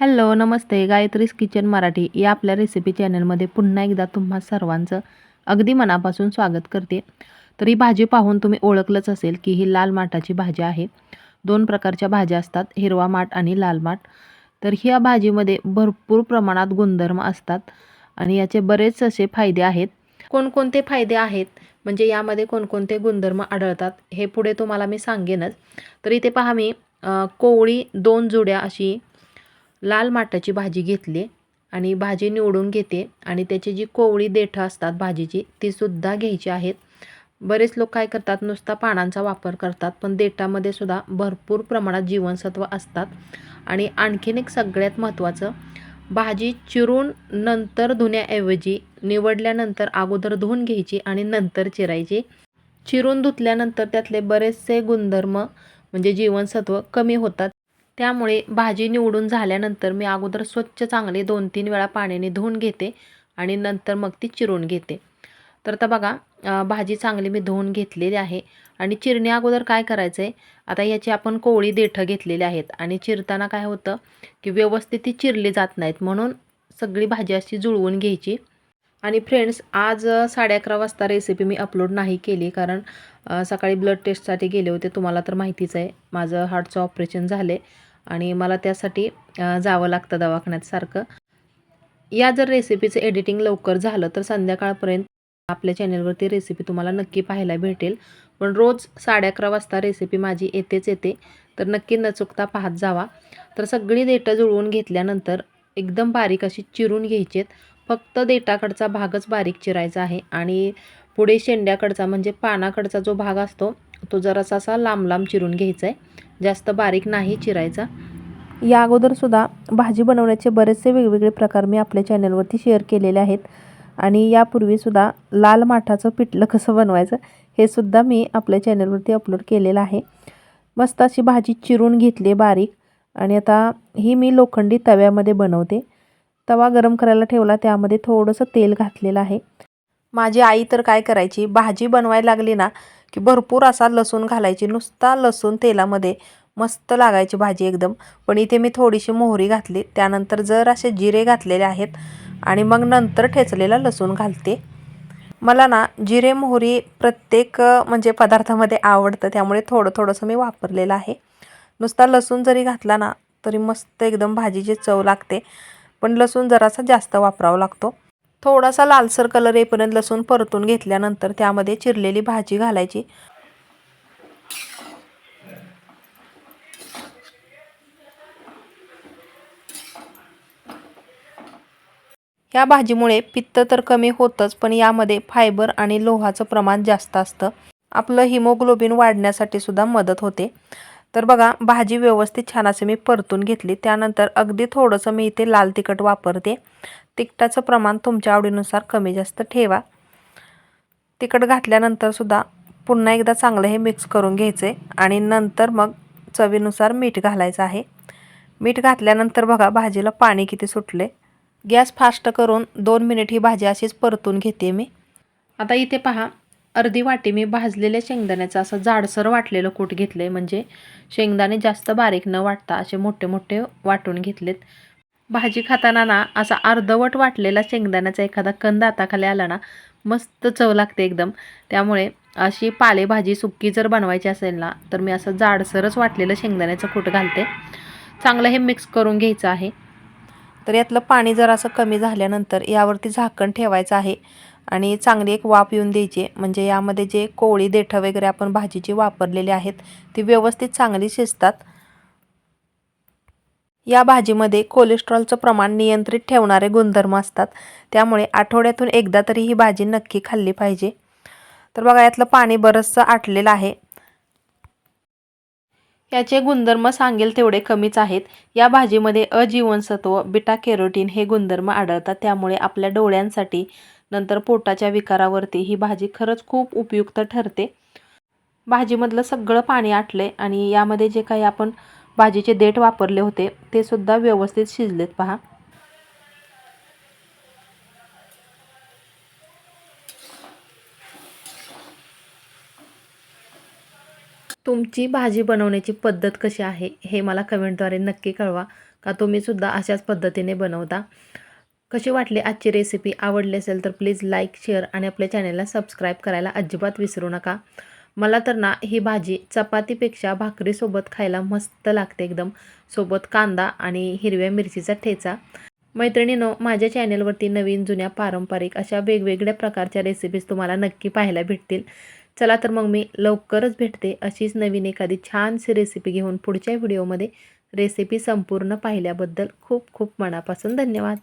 Hello नमस्ते. Gayatri's kitchen Marathi या आपल्या रेसिपी चॅनलमध्ये पुन्हा एकदा तुम्हा सर्वांचं अगदी मनापासून स्वागत करते. तर ही भाजी पाहून तुम्ही ओळखलंच असेल की ही लाल माठाची भाजी आहे. दोन प्रकारच्या भाज्या असतात हिरवा माठ आणि लाल माठ. तर ह्या भाजीमध्ये भरपूर प्रमाणात गुणधर्म असतात आणि याचे बरेच असे फायदे आहेत. कोणकोणते फायदे आहेत? म्हणजे यामध्ये कोणकोणते गुणधर्म आढळतात? हे पुढे तुम्हाला मी सांगेनच. तर इथे पहा मी कोवळी दोन जुड्या अशी लाल माठाची भाजी घेतली आणि भाजी निवडून घेते आणि त्याची जी कोवळी देठं असतात भाजीची ती सुद्धा घ्यायची आहेत. बरेच लोक काय करतात नुसता पानांचा वापर करतात पण देठामध्ये सुद्धा भरपूर प्रमाणात जीवनसत्व असतात. आणि आणखीन एक सगळ्यात महत्त्वाचं भाजी चिरून नंतर धुण्याऐवजी निवडल्यानंतर अगोदर धुवून घ्यायची आणि नंतर चिरायची. चिरून धुतल्यानंतर त्यातले बरेचसे गुणधर्म म्हणजे जीवनसत्व कमी होतात. त्यामुळे भाजी निवडून झाल्यानंतर मी अगोदर स्वच्छ चांगले दोन तीन वेळा पाण्याने धुवून घेते आणि नंतर मग ती चिरून घेते. तर आता बघा भाजी चांगली मी धुवून घेतलेली आहे आणि चिरण्या अगोदर काय करायचं आहे आता याची आपण कोवळी देठं घेतलेली आहेत आणि चिरताना काय होतं की व्यवस्थित ती चिरली जात नाहीत म्हणून सगळी भाजी अशी जुळवून घ्यायची. आणि फ्रेंड्स आज साडे अकरा वाजता रेसिपी मी अपलोड नाही केली कारण सकाळी ब्लड टेस्टसाठी गेले होते. तुम्हाला तर माहितीच आहे माझं हार्टचं ऑपरेशन झाले आणि मला त्यासाठी जावं लागतं दवाखान्यात सारखं. या जर रेसिपीचं एडिटिंग लवकर झालं तर संध्याकाळपर्यंत आपल्या चॅनलवरती रेसिपी तुम्हाला नक्की पाहायला भेटेल. पण रोज साडे अकरा वाजता रेसिपी माझी येतेच येते तर नक्की न चुकता पाहत जावा. तर सगळी डेटं जुळवून घेतल्यानंतर एकदम बारीक अशी चिरून घ्यायचीत. फक्त देठाकडचा भागच बारीक चिरायचा आहे आणि पुढे शेंड्याकडचा म्हणजे पानाकडचा जो भाग असतो तो जरासा असा लांब लांब चिरून घ्यायचा आहे. जास्त बारीक नाही चिरायचा. या अगोदरसुद्धा भाजी बनवण्याचे बरेचसे वेगवेगळे प्रकार मी आपल्या चॅनलवरती शेअर केलेले आहेत आणि यापूर्वीसुद्धा लाल माठाचं पिठलं कसं बनवायचं हे सुद्धा मी आपल्या चॅनलवरती अपलोड केलेलं आहे. मस्त अशी भाजी चिरून घेतली बारीक आणि आता ही मी लोखंडी तव्यामध्ये बनवते. तवा गरम करायला ठेवला त्यामध्ये थोडंसं तेल घातलेलं आहे. माझी आई तर काय करायची भाजी बनवायला लागली ना की भरपूर असा लसूण घालायची नुसता लसूण तेलामध्ये मस्त लागायची भाजी एकदम. पण इथे मी थोडीशी मोहरी घातली त्यानंतर जर असे जिरे घातलेले आहेत आणि मग नंतर ठेचलेला लसूण घालते. मला ना जिरे मोहरी प्रत्येक म्हणजे पदार्थामध्ये आवडतं त्यामुळे थोडं थोडंसं मी वापरलेलं आहे. नुसता लसूण जरी घातला ना तरी मस्त एकदम भाजीची चव लागते. पण लसूण जरासा जास्त वापरावा लागतो. थोडासा लालसर कलर येईपर्यंत लसूण परतून घेतल्यानंतर त्यामध्ये चिरलेली भाजी घालायची. या भाजीमुळे पित्त तर कमी होतंच पण यामध्ये फायबर आणि लोहाचं प्रमाण जास्त असतं. आपलं हिमोग्लोबिन वाढण्यासाठी सुद्धा मदत होते. तर बघा भाजी व्यवस्थित छान असे मी परतून घेतली. त्यानंतर अगदी थोडंसं मी इथे लाल तिखट वापरते. तिखटाचं प्रमाण तुमच्या आवडीनुसार कमी जास्त ठेवा. तिखट घातल्यानंतर सुद्धा पुन्हा एकदा चांगलं हे मिक्स करून घ्यायचं आहे आणि नंतर मग चवीनुसार मीठ घालायचं आहे. मीठ घातल्यानंतर बघा भाजीला पाणी किती सुटले. गॅस फास्ट करून दोन मिनिट ही भाजी अशीच परतून घेते मी. आता इथे पहा अर्धी वाटी मी भाजलेल्या शेंगदाण्याचं असं जाडसर वाटलेलं कूट घेतलं आहे म्हणजे शेंगदाणे जास्त बारीक न वाटता असे मोठे मोठे वाटून घेतलेत. भाजी खाताना ना असा अर्धवट वाटलेला शेंगदाण्याचा एखादा कंद हाताखाली आला ना मस्त चव लागते एकदम. त्यामुळे अशी पालेभाजी सुक्की जर बनवायची असेल ना तर मी असं जाडसरच वाटलेलं शेंगदाण्याचं कूट घालते. चांगलं हे मिक्स करून घ्यायचं आहे. तर यातलं पाणी जर असं कमी झाल्यानंतर यावरती झाकण ठेवायचं आहे. आणि चांगली एक वाफ येऊन द्यायची. म्हणजे यामध्ये जे कोळी देठं वगैरे आपण भाजीची वापरलेली आहेत ती व्यवस्थित चांगली शिजतात. या भाजीमध्ये कोलेस्ट्रॉलचं प्रमाण नियंत्रित ठेवणारे गुणधर्म असतात. त्यामुळे आठवड्यातून एकदा तरी ही भाजी नक्की खाल्ली पाहिजे. तर बघा यातलं पाणी बरंचसं आटलेलं आहे. याचे गुणधर्म सांगेल तेवढे कमीच आहेत. या भाजीमध्ये अजीवनसत्व बिटा कॅरोटीन हे गुणधर्म आढळतात. त्यामुळे आपल्या डोळ्यांसाठी नंतर पोटाच्या विकारावरती ही भाजी खरंच खूप उपयुक्त ठरते. भाजीमधलं सगळं पाणी आटले आणि यामध्ये जे काही आपण भाजीचे देठ वापरले होते ते सुद्धा व्यवस्थित शिजलेत पहा. तुमची भाजी बनवण्याची पद्धत कशी आहे हे मला कमेंटद्वारे नक्की कळवा का तुम्हीसुद्धा अशाच पद्धतीने बनवता? कशी वाटली आजची रेसिपी आवडली असेल तर प्लीज लाईक शेअर आणि आपल्या चॅनलला सबस्क्राईब करायला अजिबात विसरू नका. मला तर ना ही भाजी चपातीपेक्षा भाकरीसोबत खायला मस्त लागते एकदम. सोबत कांदा आणि हिरव्या मिरचीचा ठेचा. मैत्रिणीनो माझ्या चॅनेलवरती नवीन जुन्या पारंपरिक अशा वेगवेगळ्या प्रकारच्या रेसिपीज तुम्हाला नक्की पाहायला भेटतील. चला तर मग मी लवकरच भेटते अशीच नवीन एखादी छानशी रेसिपी घेऊन पुढच्या व्हिडिओमध्ये रेसिपी संपूर्ण पाहिल्याबद्दल खूप खूप मनापासून धन्यवाद.